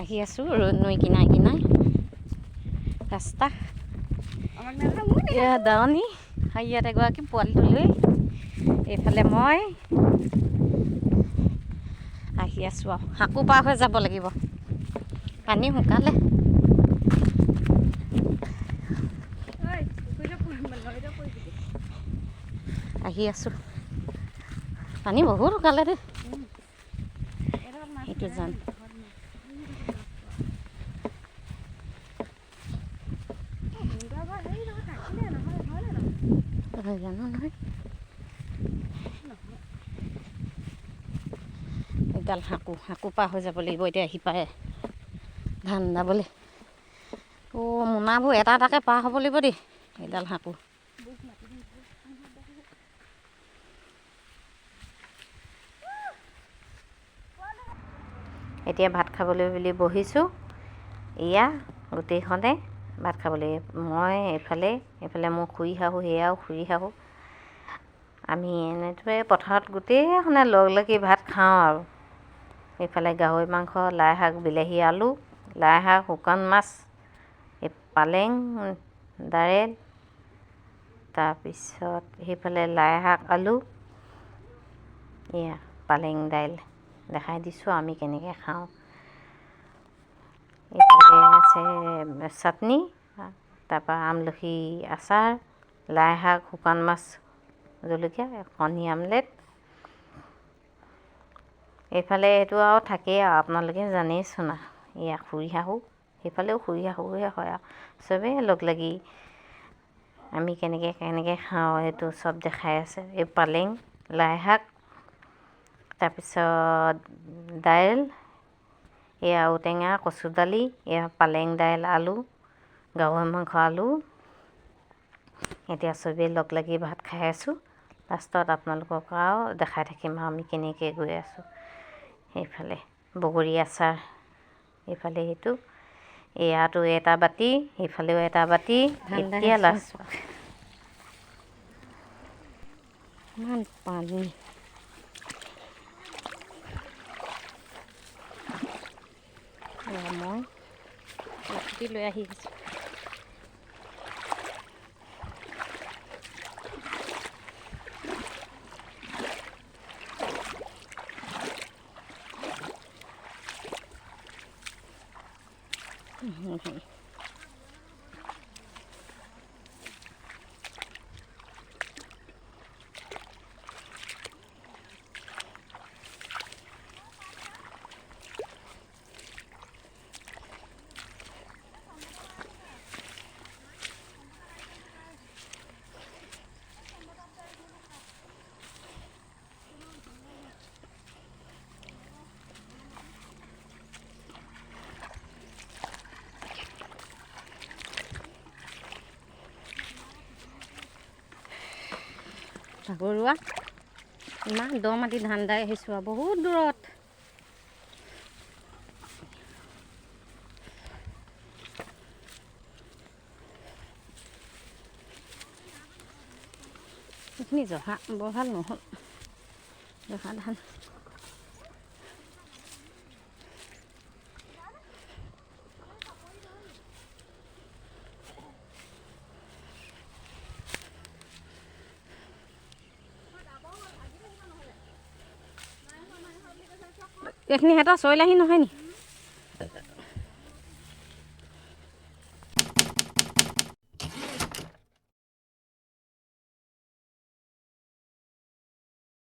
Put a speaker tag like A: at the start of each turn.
A: আহি আছোঁ নৈ কিনাই কিনাই ৰাস্তা এয়া দাৱনী আৰু ইয়াত এগৰাকী পোৱালিটো লৈ এইফালে মই আহি আছোঁ আৰু শাকো পাৰ হৈ যাব লাগিব পানী শুকালে আহি আছোঁ পানী বহুত শুকালে দেই সেইটো জান জানো নহয় এডাল শাকো শাকো পাৰ হৈ যাব লাগিব এতিয়া পায় ধান দাবলৈ অ' মোনাবোৰ এটা এটাকৈ পাৰ হ'ব লাগিব দেই এডাল শাকো এতিয়া ভাত খাবলৈ বুলি বহিছোঁ। এয়া গোটেইখনে ভাত খাবলৈ। মই এইফালে এইফালে মোৰ খুৰী শাহু সেয়াও খুৰী শাহু। আমি এনেদৰে পথাৰত গোটেইখনে লগ লাগি ভাত খাওঁ আৰু। এইফালে গাহৰি মাংস লাই শাক বিলাহী আলু লাই শাক শুকান মাছ এই পালেং দাইল তাৰপিছত সেইফালে লাই শাক আলু এয়া পালেং দাইল। দেখাই দিছোঁ আমি কেনেকৈ খাওঁ। এইফালে আছে চাটনি তাৰপৰা আমলখি আচাৰ লাই শাক শুকান মাছ জলকীয়া কণী আমলেট। এইফালে এইটো আৰু থাকেই আৰু আপোনালোকে জানেইচোন আৰু এয়া খুৰী শাহু। সেইফালেও খুৰী শাহুহে হয় আৰু চবেই লগ লাগি আমি কেনেকৈ কেনেকৈ খাওঁ সেইটো চব দেখাই আছে। এই পালেং লাই শাক তাৰপিছত দাইল এয়া ঔটেঙা কচু দালি এয়া পালেং দাইল আলু গাহৰি মাংস আলু এতিয়া চবেই লগ লাগি ভাত খাই আছোঁ লাষ্টত আপোনালোকক আৰু দেখাই থাকিম আৰু আমি কেনেকৈ গৈ আছোঁ সেইফালে বগৰী আচাৰ এইফালে সেইটো এয়াতো এটা বাতি সেইফালেও এটা বাতি এতিয়া লাষ্ট ইমান পানী লাঠি লৈ আহি আছোঁ ভাগৰুৱা ইমান দ মাটি ধান দাই আহিছোঁ আৰু বহুত দূৰত। এইখিনি জহা বৰ ভাল নহ'ল। জহা ধান। এইখিনি সিহঁতৰ চইলাহি নহয় নি?